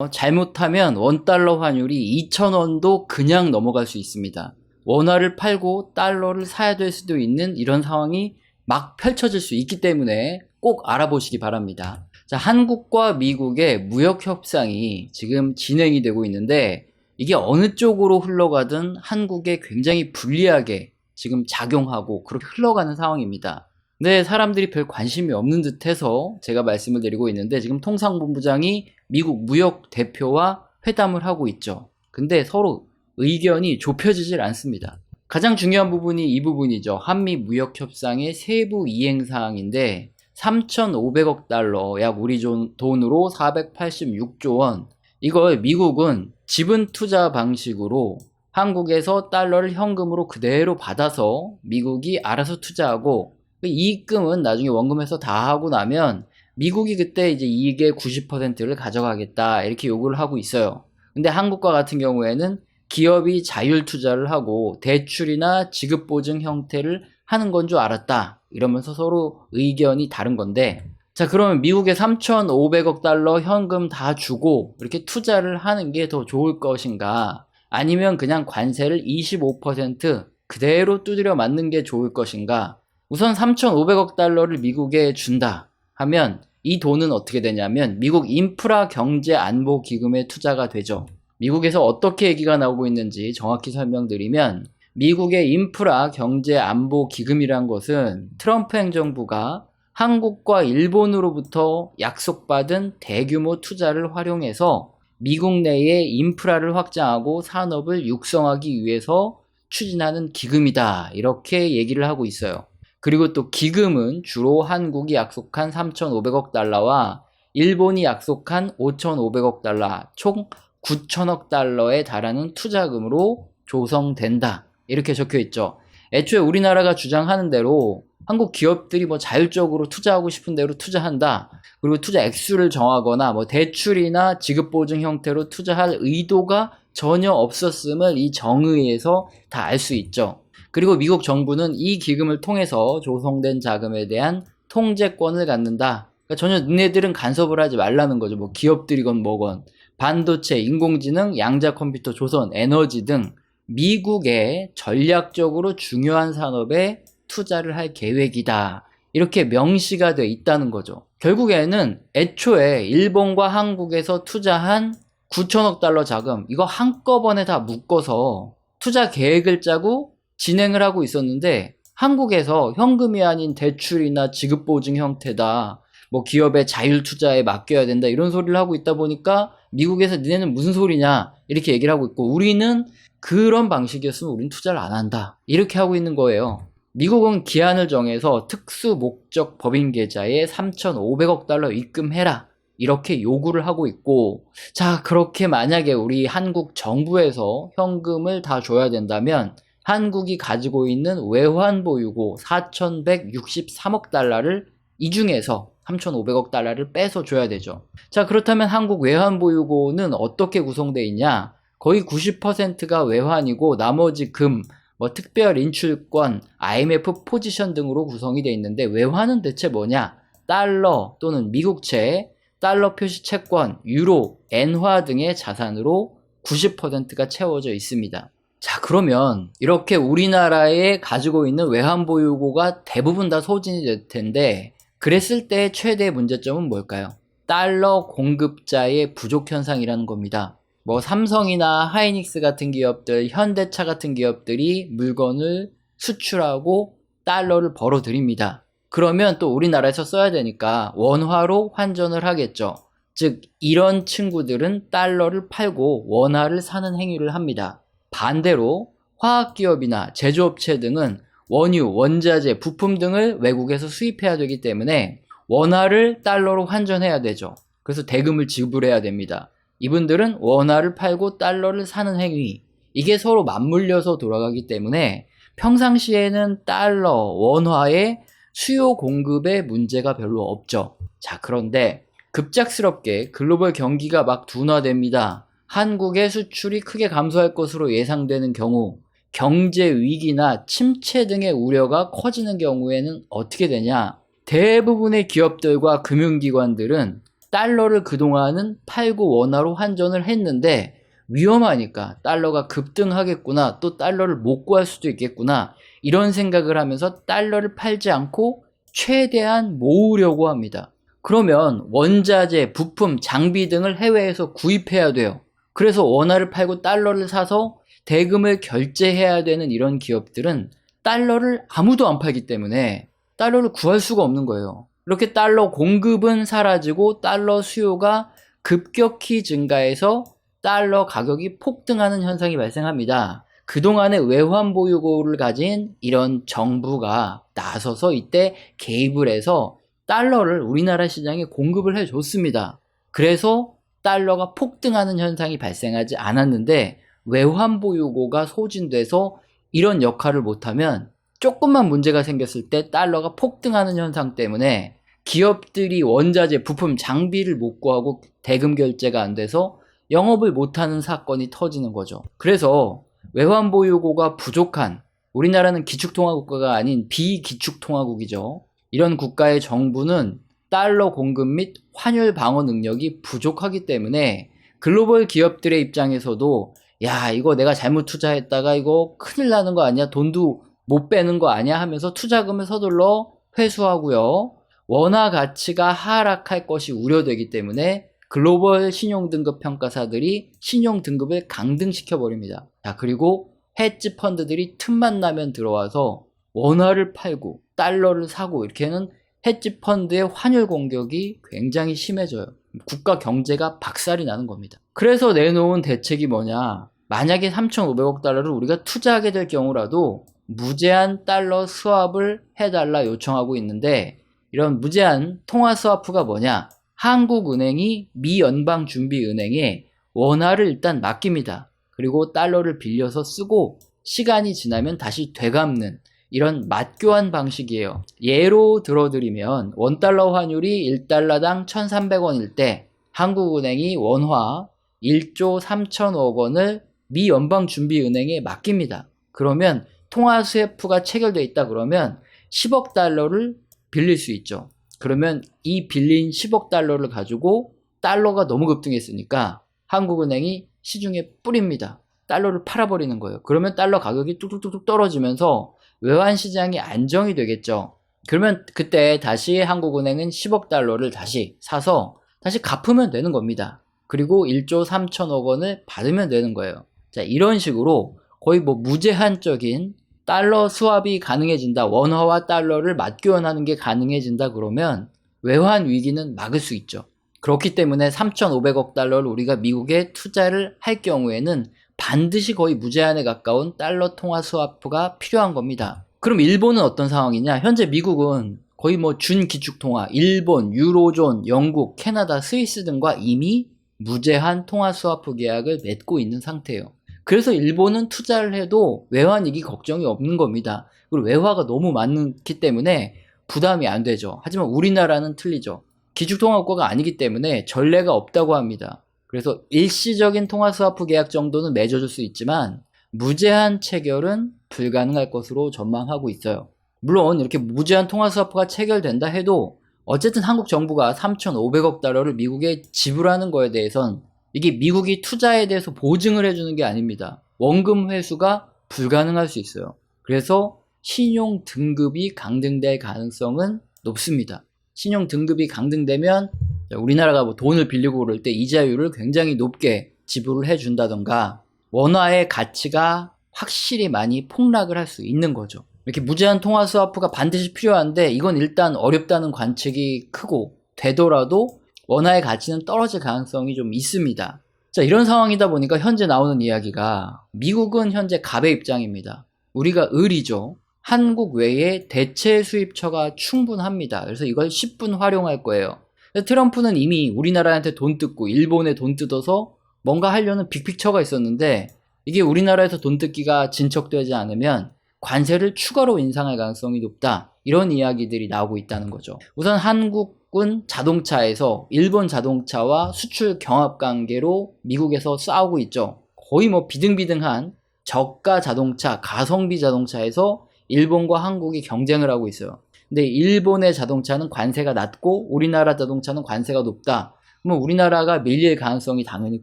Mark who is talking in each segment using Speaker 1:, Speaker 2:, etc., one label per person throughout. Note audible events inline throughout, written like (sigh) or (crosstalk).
Speaker 1: 어, 잘못하면 원달러 환율이 2,000원도 그냥 넘어갈 수 있습니다. 원화를 팔고 달러를 사야 될 수도 있는 이런 상황이 막 펼쳐질 수 있기 때문에 꼭 알아보시기 바랍니다. 자, 한국과 미국의 무역 협상이 지금 진행이 되고 있는데 이게 어느 쪽으로 흘러가든 한국에 굉장히 불리하게 지금 작용하고 그렇게 흘러가는 상황입니다. 근데 사람들이 별 관심이 없는 듯해서 제가 말씀을 드리고 있는데 지금 통상본부장이 미국 무역 대표와 회담을 하고 있죠. 근데 서로 의견이 좁혀지질 않습니다. 가장 중요한 부분이 이 부분이죠. 한미 무역 협상의 세부 이행 사항인데 3,500억 달러, 약 우리 돈- 돈으로 486조 원. 이걸 미국은 지분 투자 방식으로 한국에서 달러를 현금으로 그대로 받아서 미국이 알아서 투자하고 그 이익금은 나중에 원금에서 다 하고 나면 미국이 그때 이제 이익의 90%를 가져가겠다 이렇게 요구를 하고 있어요. 근데 한국과 같은 경우에는 기업이 자율 투자를 하고 대출이나 지급 보증 형태를 하는 건 줄 알았다. 이러면서 서로 의견이 다른 건데 자 그러면 미국에 3,500억 달러 현금 다 주고 이렇게 투자를 하는 게 더 좋을 것인가? 아니면 그냥 관세를 25% 그대로 두드려 맞는 게 좋을 것인가? 우선 3,500억 달러를 미국에 준다 하면 이 돈은 어떻게 되냐면 미국 인프라 경제 안보 기금에 투자가 되죠. 미국에서 어떻게 얘기가 나오고 있는지 정확히 설명드리면 미국의 인프라 경제 안보 기금이란 것은 트럼프 행정부가 한국과 일본으로부터 약속받은 대규모 투자를 활용해서 미국 내의 인프라를 확장하고 산업을 육성하기 위해서 추진하는 기금이다. 이렇게 얘기를 하고 있어요. 그리고 또 기금은 주로 한국이 약속한 3,500억 달러와 일본이 약속한 5,500억 달러, 총 9천억 달러에 달하는 투자금으로 조성된다. 이렇게 적혀 있죠. 애초에 우리나라가 주장하는 대로 한국 기업들이 뭐 자율적으로 투자하고 싶은 대로 투자한다. 그리고 투자 액수를 정하거나 뭐 대출이나 지급 보증 형태로 투자할 의도가 전혀 없었음을 이 정의에서 다 알 수 있죠. 그리고 미국 정부는 이 기금을 통해서 조성된 자금에 대한 통제권을 갖는다. 그러니까 전혀 니네들은 간섭을 하지 말라는 거죠. 뭐 기업들이건 뭐건 반도체, 인공지능, 양자 컴퓨터, 조선, 에너지 등 미국의 전략적으로 중요한 산업에 투자를 할 계획이다. 이렇게 명시가 돼 있다는 거죠. 결국에는 애초에 일본과 한국에서 투자한 9천억 달러 자금, 이거 한꺼번에 다 묶어서 투자 계획을 짜고 진행을 하고 있었는데 한국에서 현금이 아닌 대출이나 지급 보증 형태다. 뭐 기업의 자율 투자에 맡겨야 된다. 이런 소리를 하고 있다 보니까 미국에서 니네는 무슨 소리냐. 이렇게 얘기를 하고 있고 우리는 그런 방식이었으면 우리는 투자를 안 한다. 이렇게 하고 있는 거예요. 미국은 기한을 정해서 특수 목적 법인 계좌에 3,500억 달러 입금해라. 이렇게 요구를 하고 있고, 자, 그렇게 만약에 우리 한국 정부에서 현금을 다 줘야 된다면, 한국이 가지고 있는 외환 보유고 4,163억 달러를 이 중에서 3,500억 달러를 빼서 줘야 되죠. 자, 그렇다면 한국 외환 보유고는 어떻게 구성되어 있냐? 거의 90%가 외환이고 나머지 금, 뭐 특별 인출권, IMF 포지션 등으로 구성이 되어 있는데 외환은 대체 뭐냐? 달러 또는 미국채, 달러 표시 채권, 유로, 엔화 등의 자산으로 90%가 채워져 있습니다. 자, 그러면 이렇게 우리나라에 가지고 있는 외환 보유고가 대부분 다 소진이 될 텐데 그랬을 때 최대 문제점은 뭘까요? 달러 공급자의 부족 현상이라는 겁니다. 뭐 삼성이나 하이닉스 같은 기업들, 현대차 같은 기업들이 물건을 수출하고 달러를 벌어 들입니다. 그러면 또 우리나라에서 써야 되니까 원화로 환전을 하겠죠. 즉 이런 친구들은 달러를 팔고 원화를 사는 행위를 합니다. 반대로 화학기업이나 제조업체 등은 원유, 원자재, 부품 등을 외국에서 수입해야 되기 때문에 원화를 달러로 환전해야 되죠. 그래서 대금을 지불해야 됩니다. 이분들은 원화를 팔고 달러를 사는 행위. 이게 서로 맞물려서 돌아가기 때문에 평상시에는 달러, 원화의 수요 공급에 문제가 별로 없죠. 자, 그런데 급작스럽게 글로벌 경기가 막 둔화됩니다. 한국의 수출이 크게 감소할 것으로 예상되는 경우 경제 위기나 침체 등의 우려가 커지는 경우에는 어떻게 되냐? 대부분의 기업들과 금융기관들은 달러를 그동안은 팔고 원화로 환전을 했는데 위험하니까 달러가 급등하겠구나 또 달러를 못 구할 수도 있겠구나 이런 생각을 하면서 달러를 팔지 않고 최대한 모으려고 합니다. 그러면 원자재, 부품, 장비 등을 해외에서 구입해야 돼요. 그래서 원화를 팔고 달러를 사서 대금을 결제해야 되는 이런 기업들은 달러를 아무도 안 팔기 때문에 달러를 구할 수가 없는 거예요. 이렇게 달러 공급은 사라지고 달러 수요가 급격히 증가해서 달러 가격이 폭등하는 현상이 발생합니다. 그동안의 외환 보유고를 가진 이런 정부가 나서서 이때 개입을 해서 달러를 우리나라 시장에 공급을 해 줬습니다. 그래서 달러가 폭등하는 현상이 발생하지 않았는데 외환 보유고가 소진돼서 이런 역할을 못하면 조금만 문제가 생겼을 때 달러가 폭등하는 현상 때문에 기업들이 원자재, 부품, 장비를 못 구하고 대금 결제가 안 돼서 영업을 못하는 사건이 터지는 거죠. 그래서 외환 보유고가 부족한 우리나라는 기축통화국가가 아닌 비기축통화국이죠. 이런 국가의 정부는 달러 공급 및 환율 방어 능력이 부족하기 때문에 글로벌 기업들의 입장에서도 야 이거 내가 잘못 투자했다가 이거 큰일 나는 거 아니야? 돈도 못 빼는 거 아니야? 하면서 투자금을 서둘러 회수하고요. 원화 가치가 하락할 것이 우려되기 때문에 글로벌 신용등급 평가사들이 신용등급을 강등시켜 버립니다. 자 그리고 헤지 펀드들이 틈만 나면 들어와서 원화를 팔고 달러를 사고 이렇게는 헤지 펀드의 환율 공격이 굉장히 심해져요. 국가 경제가 박살이 나는 겁니다. 그래서 내놓은 대책이 뭐냐? 만약에 3,500억 달러를 우리가 투자하게 될 경우라도 무제한 달러 스왑을 해달라 요청하고 있는데 이런 무제한 통화 스와프가 뭐냐? 한국은행이 미 연방준비은행에 원화를 일단 맡깁니다. 그리고 달러를 빌려서 쓰고 시간이 지나면 다시 되갚는 이런 맞교환 방식이에요. 예로 들어드리면 원달러 환율이 1달러당 1,300원일 때 한국은행이 원화 1조 3천억 원을 미 연방준비은행에 맡깁니다. 그러면 통화 스웨프가 체결되어 있다 그러면 10억 달러를 빌릴 수 있죠. 그러면 이 빌린 10억 달러를 가지고 달러가 너무 급등했으니까 한국은행이 시중에 뿌립니다. 달러를 팔아버리는 거예요. 그러면 달러 가격이 뚝뚝뚝뚝 떨어지면서 외환 시장이 안정이 되겠죠. 그러면 그때 다시 한국은행은 10억 달러를 다시 사서 다시 갚으면 되는 겁니다. 그리고 1조 3천억 원을 받으면 되는 거예요. 자, 이런 식으로 거의 뭐 무제한적인 달러 수합이 가능해진다. 원화와 달러를 맞교환하는 게 가능해진다 그러면 외환 위기는 막을 수 있죠. 그렇기 때문에 3,500억 달러를 우리가 미국에 투자를 할 경우에는 반드시 거의 무제한에 가까운 달러 통화 스와프가 필요한 겁니다. 그럼 일본은 어떤 상황이냐? 현재 미국은 거의 뭐 준기축 통화, 일본, 유로존, 영국, 캐나다, 스위스 등과 이미 무제한 통화 스와프 계약을 맺고 있는 상태예요. 그래서 일본은 투자를 해도 외환위기 걱정이 없는 겁니다. 그리고 외화가 너무 많기 때문에 부담이 안 되죠. 하지만 우리나라는 틀리죠. 기축통화국가가 아니기 때문에 전례가 없다고 합니다. 그래서 일시적인 통화 스와프 계약 정도는 맺어줄 수 있지만 무제한 체결은 불가능할 것으로 전망하고 있어요. 물론 이렇게 무제한 통화 스와프가 체결된다 해도 어쨌든 한국 정부가 3,500억 달러를 미국에 지불하는 거에 대해선 이게 미국이 투자에 대해서 보증을 해주는 게 아닙니다. 원금 회수가 불가능할 수 있어요. 그래서 신용 등급이 강등될 가능성은 높습니다. 신용 등급이 강등되면 우리나라가 뭐 돈을 빌리고 그럴 때 이자율을 굉장히 높게 지불을 해준다던가 원화의 가치가 확실히 많이 폭락을 할 수 있는 거죠. 이렇게 무제한 통화 스와프가 반드시 필요한데 이건 일단 어렵다는 관측이 크고 되더라도 원화의 가치는 떨어질 가능성이 좀 있습니다. 자, 이런 상황이다 보니까 현재 나오는 이야기가 미국은 현재 갑의 입장입니다. 우리가 을이죠. 한국 외에 대체 수입처가 충분합니다. 그래서 이걸 10분 활용할 거예요. 트럼프는 이미 우리나라한테 돈 뜯고 일본에 돈 뜯어서 뭔가 하려는 빅픽처가 있었는데 이게 우리나라에서 돈 뜯기가 진척되지 않으면 관세를 추가로 인상할 가능성이 높다. 이런 이야기들이 나오고 있다는 거죠. 우선 한국은 자동차에서 일본 자동차와 수출 경합 관계로 미국에서 싸우고 있죠. 거의 뭐 비등비등한 저가 자동차, 가성비 자동차에서 일본과 한국이 경쟁을 하고 있어요. 근데 일본의 자동차는 관세가 낮고 우리나라 자동차는 관세가 높다. 그러면 우리나라가 밀릴 가능성이 당연히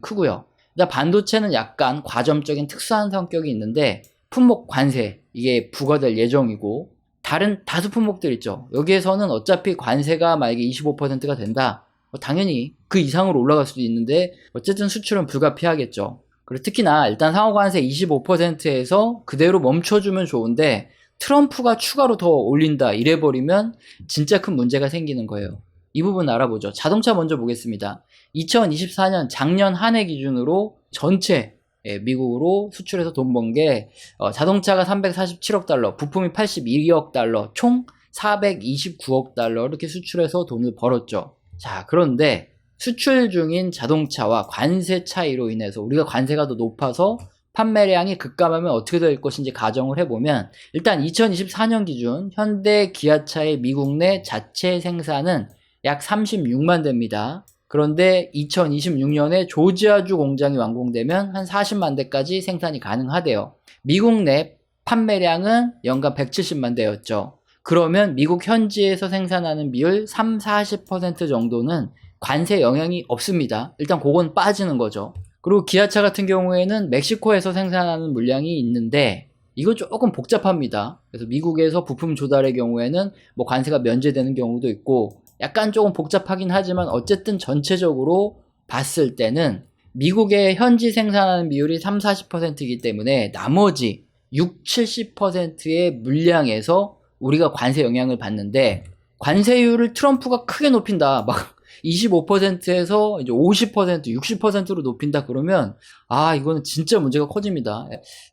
Speaker 1: 크고요. 일단 반도체는 약간 과점적인 특수한 성격이 있는데 품목 관세 이게 부과될 예정이고 다른 다수 품목들 있죠. 여기에서는 어차피 관세가 만약에 25%가 된다. 뭐 당연히 그 이상으로 올라갈 수도 있는데 어쨌든 수출은 불가피하겠죠. 그리고 특히나 일단 상호관세 25%에서 그대로 멈춰주면 좋은데 트럼프가 추가로 더 올린다 이래버리면 진짜 큰 문제가 생기는 거예요. 이 부분 알아보죠. 자동차 먼저 보겠습니다. 2024년 작년 한 해 기준으로 전체 예, 미국으로 수출해서 돈 번 게 자동차가 347억 달러, 부품이 82억 달러, 총 429억 달러 이렇게 수출해서 돈을 벌었죠. 자, 그런데 수출 중인 자동차와 관세 차이로 인해서 우리가 관세가 더 높아서 판매량이 급감하면 어떻게 될 것인지 가정을 해보면 일단 2024년 기준 현대 기아차의 미국 내 자체 생산은 약 36만 대입니다. 그런데 2026년에 조지아주 공장이 완공되면 한 40만 대까지 생산이 가능하대요. 미국 내 판매량은 연간 170만 대였죠. 그러면 미국 현지에서 생산하는 비율 3, 40% 정도는 관세 영향이 없습니다. 일단 그건 빠지는 거죠. 그리고 기아차 같은 경우에는 멕시코에서 생산하는 물량이 있는데 이거 조금 복잡합니다. 그래서 미국에서 부품 조달의 경우에는 뭐 관세가 면제되는 경우도 있고 약간 조금 복잡하긴 하지만 어쨌든 전체적으로 봤을 때는 미국의 현지 생산하는 비율이 3, 40%이기 때문에 나머지 6, 70%의 물량에서 우리가 관세 영향을 받는데 관세율을 트럼프가 크게 높인다. 막 25%에서 이제 50%, 60%로 높인다 그러면 아, 이거는 진짜 문제가 커집니다.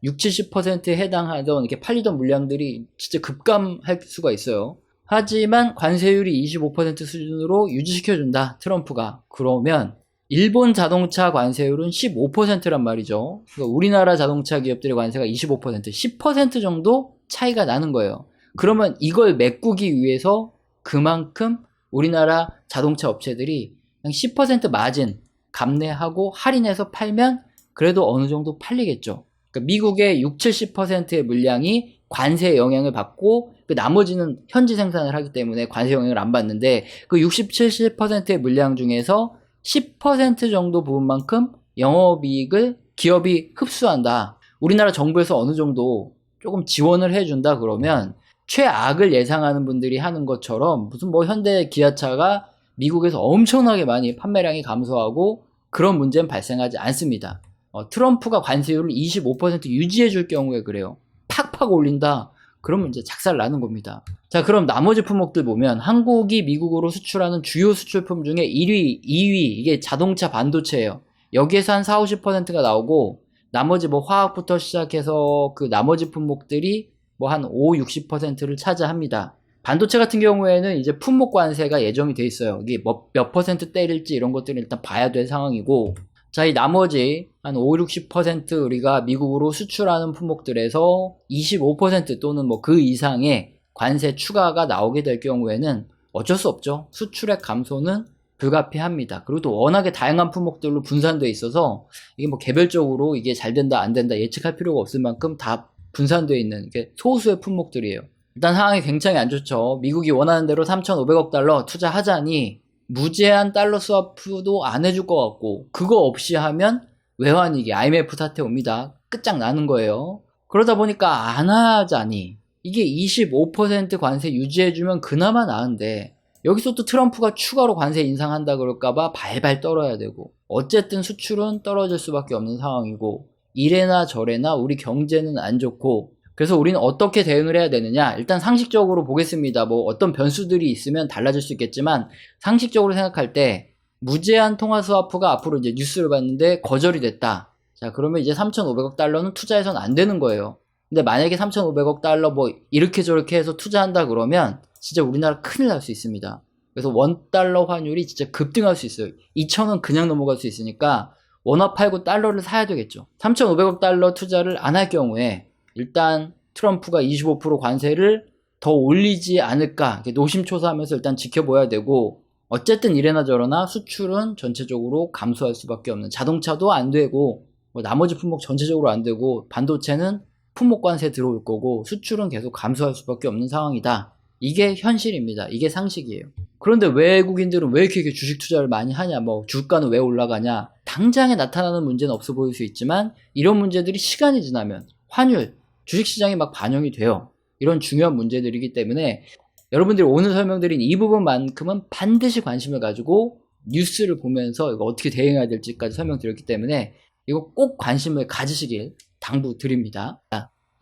Speaker 1: 6, 70%에 해당하던 이렇게 팔리던 물량들이 진짜 급감할 수가 있어요. 하지만 관세율이 25% 수준으로 유지시켜준다. 트럼프가. 그러면 일본 자동차 관세율은 15%란 말이죠. 그러니까 우리나라 자동차 기업들의 관세가 25%, 10% 정도 차이가 나는 거예요. 그러면 이걸 메꾸기 위해서 그만큼 우리나라 자동차 업체들이 10% 마진 감내하고 할인해서 팔면 그래도 어느 정도 팔리겠죠. 그러니까 미국의 6, 70%의 물량이 관세 영향을 받고 그 나머지는 현지 생산을 하기 때문에 관세 영향을 안 받는데 그 60, 70%의 물량 중에서 10% 정도 부분만큼 영업이익을 기업이 흡수한다. 우리나라 정부에서 어느 정도 조금 지원을 해준다 그러면 최악을 예상하는 분들이 하는 것처럼 무슨 뭐 현대 기아차가 미국에서 엄청나게 많이 판매량이 감소하고 그런 문제는 발생하지 않습니다. 어, 트럼프가 관세율을 25% 유지해 줄 경우에 그래요. 팍팍 올린다. 그러면 이제 작살 나는 겁니다. 자, 그럼 나머지 품목들 보면 한국이 미국으로 수출하는 주요 수출품 중에 1위, 2위 이게 자동차 반도체예요. 여기에서 한 4, 50%가 나오고 나머지 뭐 화학부터 시작해서 그 나머지 품목들이 뭐 한 5, 60%를 차지합니다. 반도체 같은 경우에는 이제 품목 관세가 예정이 돼 있어요. 이게 뭐몇 퍼센트 때릴지 이런 것들을 일단 봐야 될 상황이고 자, 이 나머지 한 5, 60% 우리가 미국으로 수출하는 품목들에서 25% 또는 뭐 그 이상의 관세 추가가 나오게 될 경우에는 어쩔 수 없죠. 수출액 감소는 불가피합니다. 그리고 또 워낙에 다양한 품목들로 분산되어 있어서 이게 뭐 개별적으로 이게 잘 된다 안 된다 예측할 필요가 없을 만큼 다 분산되어 있는 게 소수의 품목들이에요. 일단 상황이 굉장히 안 좋죠. 미국이 원하는 대로 3,500억 달러 투자하자니 무제한 달러 스와프도 안 해줄 것 같고 그거 없이 하면 외환위기 IMF 사태 옵니다. 끝장나는 거예요. 그러다 보니까 안 하자니 이게 25% 관세 유지해주면 그나마 나은데 여기서 또 트럼프가 추가로 관세 인상한다 그럴까봐 발발 떨어야 되고 어쨌든 수출은 떨어질 수밖에 없는 상황이고 이래나 저래나 우리 경제는 안 좋고 그래서 우리는 어떻게 대응을 해야 되느냐 일단 상식적으로 보겠습니다 뭐 어떤 변수들이 있으면 달라질 수 있겠지만 상식적으로 생각할 때 무제한 통화 스와프가 앞으로 이제 뉴스를 봤는데 거절이 됐다 자 그러면 이제 3,500억 달러는 투자해서는 안 되는 거예요 근데 만약에 3,500억 달러 뭐 이렇게 저렇게 해서 투자한다 그러면 진짜 우리나라 큰일 날 수 있습니다. 그래서 원 달러 환율이 진짜 급등할 수 있어요. 2,000원 그냥 넘어갈 수 있으니까 원화 팔고 달러를 사야 되겠죠. 3,500억 달러 투자를 안 할 경우에 일단 트럼프가 25% 관세를 더 올리지 않을까 노심초사하면서 일단 지켜봐야 되고 어쨌든 이래나 저러나 수출은 전체적으로 감소할 수밖에 없는 자동차도 안 되고 뭐 나머지 품목 전체적으로 안 되고 반도체는 품목 관세 들어올 거고 수출은 계속 감소할 수밖에 없는 상황이다. 이게 현실입니다. 이게 상식이에요. 그런데 외국인들은 왜 이렇게 주식 투자를 많이 하냐, 뭐 주가는 왜 올라가냐, 당장에 나타나는 문제는 없어 보일 수 있지만 이런 문제들이 시간이 지나면 환율, 주식시장에 막 반영이 돼요. 이런 중요한 문제들이기 때문에 여러분들이 오늘 설명드린 이 부분만큼은 반드시 관심을 가지고 뉴스를 보면서 이거 어떻게 대응해야 될지까지 설명드렸기 때문에 이거 꼭 관심을 가지시길 당부드립니다.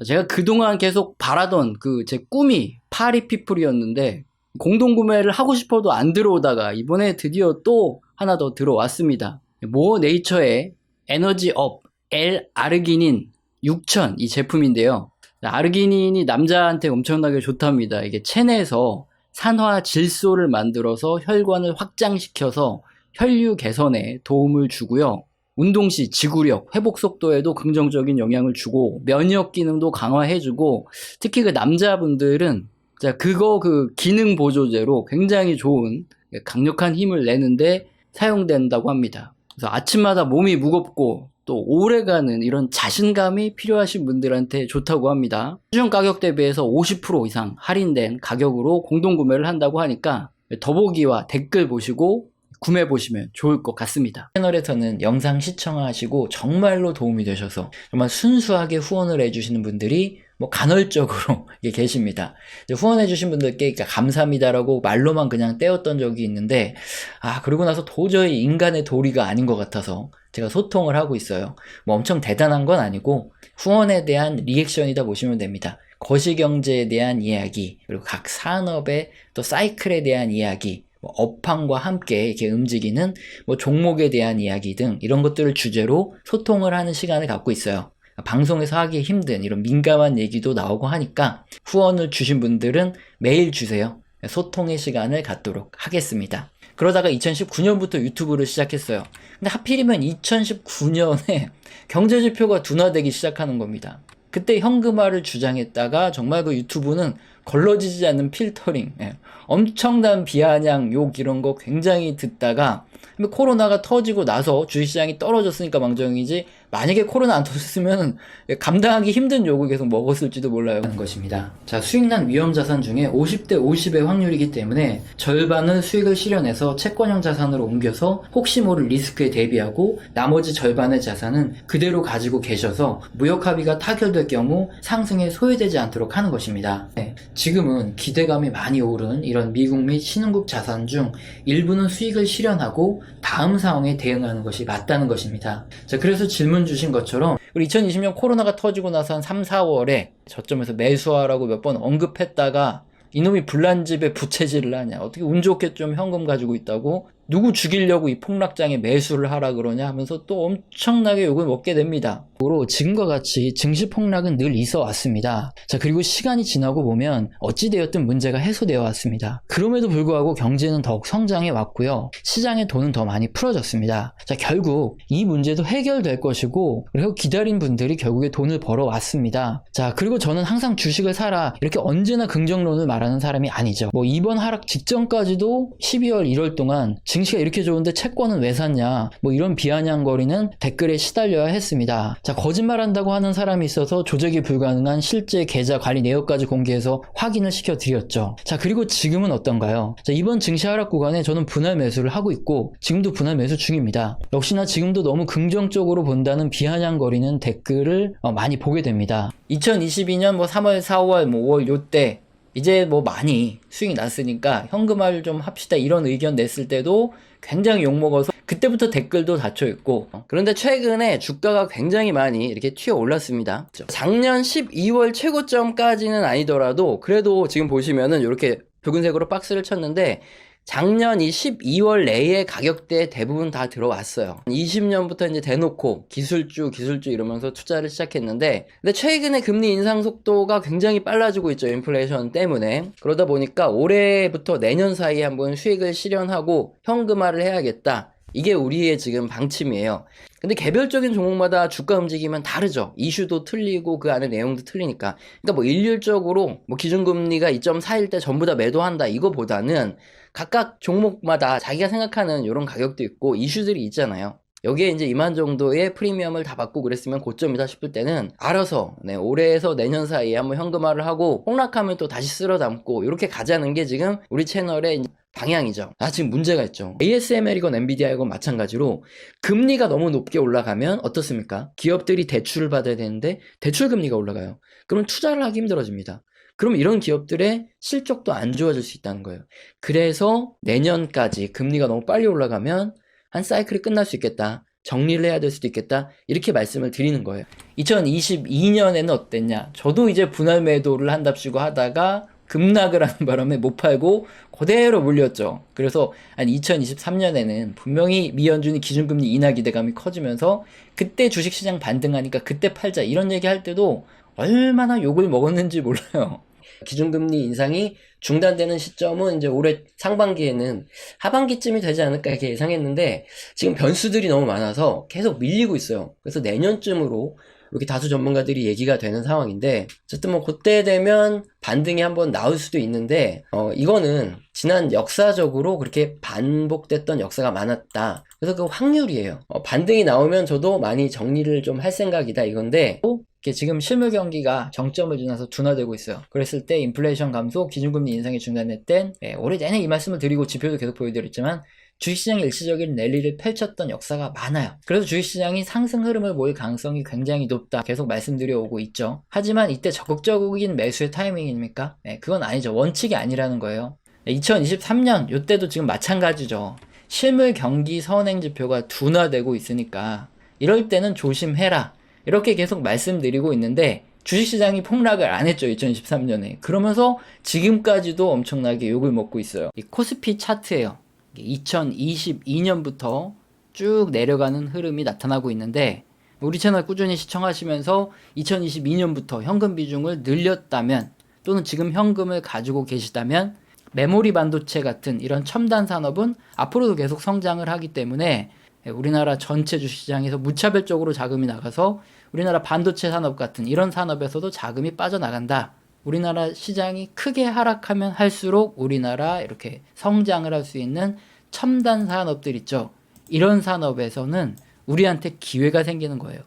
Speaker 1: 제가 그동안 계속 바라던 그 제 꿈이 파리 피플이었는데 공동 구매를 하고 싶어도 안 들어오다가 이번에 드디어 또 하나 더 들어왔습니다. 모 네이처의 에너지 업 L 아르기닌 6000 이 제품인데요. 아르기닌이 남자한테 엄청나게 좋답니다. 이게 체내에서 산화 질소를 만들어서 혈관을 확장시켜서 혈류 개선에 도움을 주고요. 운동 시 지구력, 회복 속도에도 긍정적인 영향을 주고 면역 기능도 강화해주고 특히 그 남자분들은 자 그거 그 기능 보조제로 굉장히 좋은 강력한 힘을 내는데 사용된다고 합니다. 그래서 아침마다 몸이 무겁고 또 오래가는 이런 자신감이 필요하신 분들한테 좋다고 합니다. 시중 가격 대비해서 50% 이상 할인된 가격으로 공동 구매를 한다고 하니까 더보기와 댓글 보시고 구매해 보시면 좋을 것 같습니다. 채널에서는 영상 시청하시고 정말로 도움이 되셔서 정말 순수하게 후원을 해주시는 분들이 뭐 간헐적으로 (laughs) 계십니다. 후원해주신 분들께 감사합니다라고 말로만 그냥 떼었던 적이 있는데, 아, 그러고 나서 도저히 인간의 도리가 아닌 것 같아서 제가 소통을 하고 있어요. 뭐 엄청 대단한 건 아니고, 후원에 대한 리액션이다 보시면 됩니다. 거시경제에 대한 이야기, 그리고 각 산업의 또 사이클에 대한 이야기, 뭐 업황과 함께 이렇게 움직이는 뭐 종목에 대한 이야기 등 이런 것들을 주제로 소통을 하는 시간을 갖고 있어요. 방송에서 하기 힘든 이런 민감한 얘기도 나오고 하니까 후원을 주신 분들은 매일 주세요. 소통의 시간을 갖도록 하겠습니다. 그러다가 2019년부터 유튜브를 시작했어요. 근데 하필이면 2019년에 (laughs) 경제지표가 둔화되기 시작하는 겁니다. 그때 현금화를 주장했다가 정말 그 유튜브는 걸러지지 않는 필터링, 예. 엄청난 비아냥, 욕 이런 거 굉장히 듣다가 코로나가 터지고 나서 주식시장이 떨어졌으니까 망정이지 만약에 코로나 안 터졌으면 감당하기 힘든 욕을 계속 먹었을지도 몰라요. 하는 것입니다. 자, 수익난 위험 자산 중에 50대 50의 확률이기 때문에 절반은 수익을 실현해서 채권형 자산으로 옮겨서 혹시 모를 리스크에 대비하고 나머지 절반의 자산은 그대로 가지고 계셔서 무역 합의가 타결될 경우 상승에 소외되지 않도록 하는 것입니다. 네, 지금은 기대감이 많이 오른 이런 미국 및 신흥국 자산 중 일부는 수익을 실현하고 다음 상황에 대응하는 것이 맞다는 것입니다. 자, 그래서 질문 주신 것처럼 우리 2020년 코로나가 터지고 나서 한 3, 4월에 저점에서 매수하라고 몇 번 언급했다가 이놈이 불난 집에 부채질을 하냐 어떻게 운 좋게 좀 현금 가지고 있다고 누구 죽이려고 이 폭락장에 매수를 하라 그러냐 하면서 또 엄청나게 욕을 먹게 됩니다. 으로 지금과 같이 증시 폭락은 늘 있어 왔습니다. 자, 그리고 시간이 지나고 보면 어찌되었든 문제가 해소되어 왔습니다. 그럼에도 불구하고 경제는 더욱 성장해 왔고요. 시장의 돈은 더 많이 풀어졌습니다. 자, 결국 이 문제도 해결될 것이고, 그리고 기다린 분들이 결국에 돈을 벌어 왔습니다. 자, 그리고 저는 항상 주식을 사라, 이렇게 언제나 긍정론을 말하는 사람이 아니죠. 뭐 이번 하락 직전까지도 12월, 1월 동안 증시가 이렇게 좋은데 채권은 왜 샀냐, 뭐 이런 비아냥거리는 댓글에 시달려야 했습니다. 자, 거짓말한다고 하는 사람이 있어서 조작이 불가능한 실제 계좌 관리 내역까지 공개해서 확인을 시켜 드렸죠. 자, 그리고 지금은 어떤가요? 자, 이번 증시 하락 구간에 저는 분할 매수를 하고 있고 지금도 분할 매수 중입니다. 역시나 지금도 너무 긍정적으로 본다는 비아냥거리는 댓글을 어, 많이 보게 됩니다. 2022년 뭐 3월, 4월, 뭐 5월 요때 이제 뭐 많이 수익이 났으니까 현금화를 좀 합시다 이런 의견 냈을 때도 굉장히 욕먹어서 그때부터 댓글도 닫혀 있고. 그런데 최근에 주가가 굉장히 많이 이렇게 튀어 올랐습니다. 작년 12월 최고점까지는 아니더라도 그래도 지금 보시면은 이렇게 붉은색으로 박스를 쳤는데 작년 이 12월 내에 가격대 대부분 다 들어왔어요. 20년부터 이제 대놓고 기술주, 기술주 이러면서 투자를 시작했는데, 근데 최근에 금리 인상 속도가 굉장히 빨라지고 있죠. 인플레이션 때문에. 그러다 보니까 올해부터 내년 사이에 한번 수익을 실현하고 현금화를 해야겠다. 이게 우리의 지금 방침이에요. 근데 개별적인 종목마다 주가 움직이면 다르죠. 이슈도 틀리고 그 안에 내용도 틀리니까. 그러니까 뭐 일률적으로 뭐 기준금리가 2.4일 때 전부 다 매도한다 이거보다는 각각 종목마다 자기가 생각하는 이런 가격도 있고 이슈들이 있잖아요. 여기에 이제 이만 정도의 프리미엄을 다 받고 그랬으면 고점이다 싶을 때는 알아서 네, 올해에서 내년 사이에 한번 현금화를 하고 폭락하면 또 다시 쓸어 담고 이렇게 가자는 게 지금 우리 채널의 방향이죠. 아, 지금 문제가 있죠. ASML이건 엔비디아이건 마찬가지로 금리가 너무 높게 올라가면 어떻습니까? 기업들이 대출을 받아야 되는데 대출 금리가 올라가요. 그럼 투자를 하기 힘들어집니다. 그럼 이런 기업들의 실적도 안 좋아질 수 있다는 거예요. 그래서 내년까지 금리가 너무 빨리 올라가면 한 사이클이 끝날 수 있겠다. 정리를 해야 될 수도 있겠다. 이렇게 말씀을 드리는 거예요. 2022년에는 어땠냐? 저도 이제 분할 매도를 한답시고 하다가 급락을 하는 바람에 못 팔고 그대로 물렸죠. 그래서 한 2023년에는 분명히 미연준이 기준금리 인하 기대감이 커지면서 그때 주식시장 반등하니까 그때 팔자 이런 얘기 할 때도 얼마나 욕을 먹었는지 몰라요. 기준금리 인상이 중단되는 시점은 이제 올해 상반기에는 하반기쯤이 되지 않을까 이렇게 예상했는데 지금 변수들이 너무 많아서 계속 밀리고 있어요. 그래서 내년쯤으로 이렇게 다수 전문가들이 얘기가 되는 상황인데 어쨌든 뭐 그때 되면 반등이 한번 나올 수도 있는데 어 이거는 지난 역사적으로 그렇게 반복됐던 역사가 많았다. 그래서 그 확률이에요. 어, 반등이 나오면 저도 많이 정리를 좀 할 생각이다 이건데 또 지금 실물 경기가 정점을 지나서 둔화되고 있어요. 그랬을 때 인플레이션 감소, 기준금리 인상이 중단될 땐 올해 내내 이 말씀을 드리고 지표도 계속 보여드렸지만 주식시장이 일시적인 랠리를 펼쳤던 역사가 많아요. 그래서 주식시장이 상승 흐름을 모일 가능성이 굉장히 높다. 계속 말씀드려 오고 있죠. 하지만 이때 적극적인 매수의 타이밍입니까? 네, 그건 아니죠. 원칙이 아니라는 거예요. 2023년 이때도 지금 마찬가지죠. 실물 경기 선행 지표가 둔화되고 있으니까 이럴 때는 조심해라. 이렇게 계속 말씀드리고 있는데 주식시장이 폭락을 안 했죠 2023년에 그러면서 지금까지도 엄청나게 욕을 먹고 있어요 이 코스피 차트예요 2022년부터 쭉 내려가는 흐름이 나타나고 있는데 우리 채널 꾸준히 시청하시면서 2022년부터 현금 비중을 늘렸다면 또는 지금 현금을 가지고 계시다면 메모리 반도체 같은 이런 첨단 산업은 앞으로도 계속 성장을 하기 때문에 우리나라 전체 주식시장에서 무차별적으로 자금이 나가서 우리나라 반도체 산업 같은 이런 산업에서도 자금이 빠져나간다. 우리나라 시장이 크게 하락하면 할수록 우리나라 이렇게 성장을 할 수 있는 첨단 산업들 있죠. 이런 산업에서는 우리한테 기회가 생기는 거예요.